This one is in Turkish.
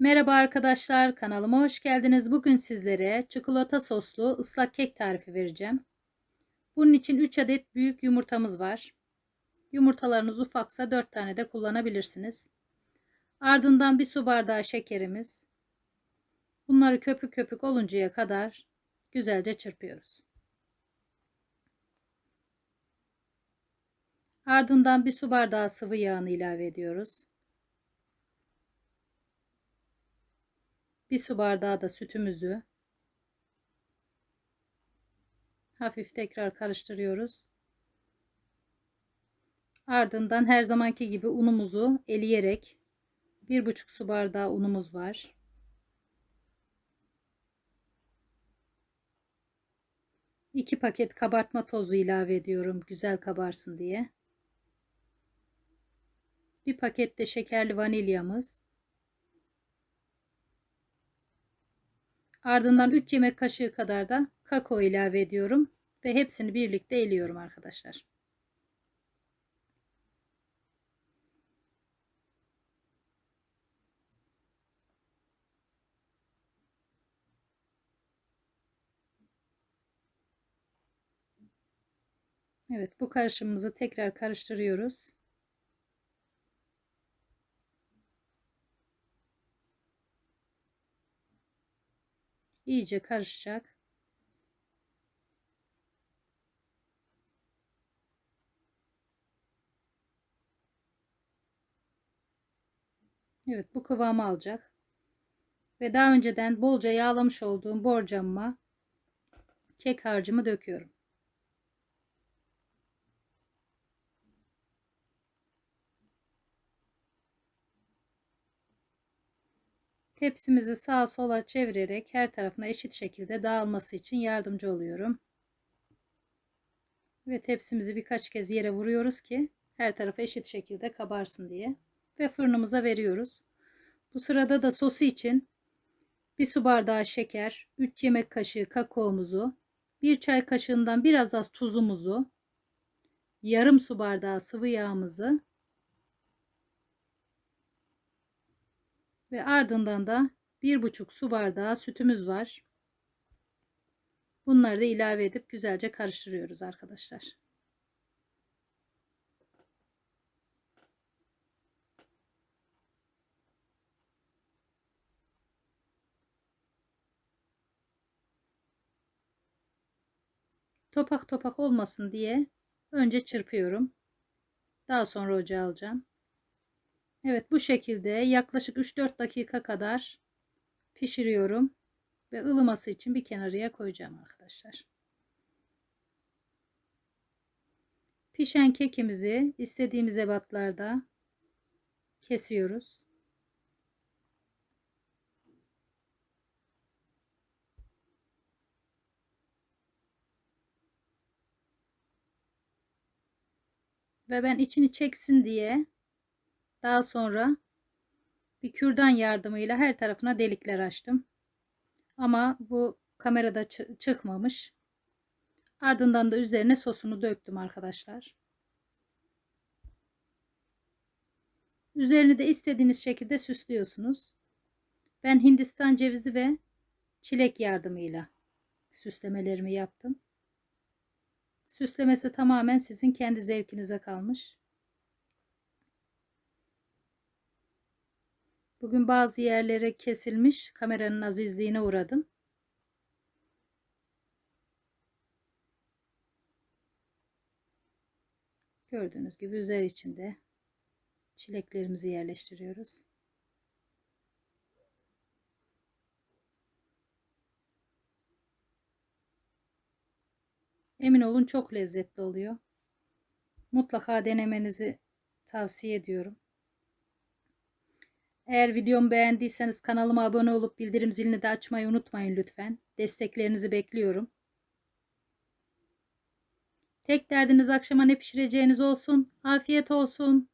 Merhaba arkadaşlar, kanalıma hoş geldiniz. Bugün sizlere çikolata soslu ıslak kek tarifi vereceğim. Bunun için 3 adet büyük yumurtamız var. Yumurtalarınız ufaksa 4 tane de kullanabilirsiniz. Ardından bir su bardağı şekerimiz. Bunları köpük köpük oluncaya kadar güzelce çırpıyoruz. Ardından bir su bardağı sıvı yağını ilave ediyoruz. Bir su bardağı da sütümüzü hafif tekrar karıştırıyoruz. Ardından her zamanki gibi unumuzu eleyerek bir buçuk su bardağı unumuz var. İki paket kabartma tozu ilave ediyorum güzel kabarsın diye. Bir paket de şekerli vanilyamız. Ardından 3 yemek kaşığı kadar da kakao ilave ediyorum ve hepsini birlikte eliyorum arkadaşlar. Evet bu karışımımızı tekrar karıştırıyoruz. İyice karışacak. Evet bu kıvamı alacak. Ve daha önceden bolca yağlamış olduğum borcamıma kek harcımı döküyorum. Tepsimizi sağa sola çevirerek her tarafına eşit şekilde dağılması için yardımcı oluyorum. Ve tepsimizi birkaç kez yere vuruyoruz ki her tarafı eşit şekilde kabarsın diye. Ve fırınımıza veriyoruz. Bu sırada da sosu için bir su bardağı şeker, 3 yemek kaşığı kakaomuzu, 1 çay kaşığından biraz az tuzumuzu, yarım su bardağı sıvı yağımızı Ve ardından da bir buçuk su bardağı sütümüz var. Bunları da ilave edip güzelce karıştırıyoruz arkadaşlar. Topak topak olmasın diye önce çırpıyorum. Daha sonra ocağa alacağım. Evet bu şekilde yaklaşık 3-4 dakika kadar pişiriyorum. Ve ılıması için bir kenarıya koyacağım arkadaşlar. Pişen kekimizi istediğimiz ebatlarda kesiyoruz. Ve ben içini çeksin diye daha sonra bir kürdan yardımıyla her tarafına delikler açtım. Ama bu kamerada çıkmamış. Ardından da üzerine sosunu döktüm arkadaşlar. Üzerini de istediğiniz şekilde süslüyorsunuz. Ben Hindistan cevizi ve çilek yardımıyla süslemelerimi yaptım. Süslemesi tamamen sizin kendi zevkinize kalmış. Bugün bazı yerlere kesilmiş. Kameranın azizliğine uğradım. Gördüğünüz gibi üzeri içinde çileklerimizi yerleştiriyoruz. Emin olun çok lezzetli oluyor. Mutlaka denemenizi tavsiye ediyorum. Eğer videomu beğendiyseniz kanalıma abone olup bildirim zilini de açmayı unutmayın lütfen. Desteklerinizi bekliyorum. Tek derdiniz akşama ne pişireceğiniz olsun. Afiyet olsun.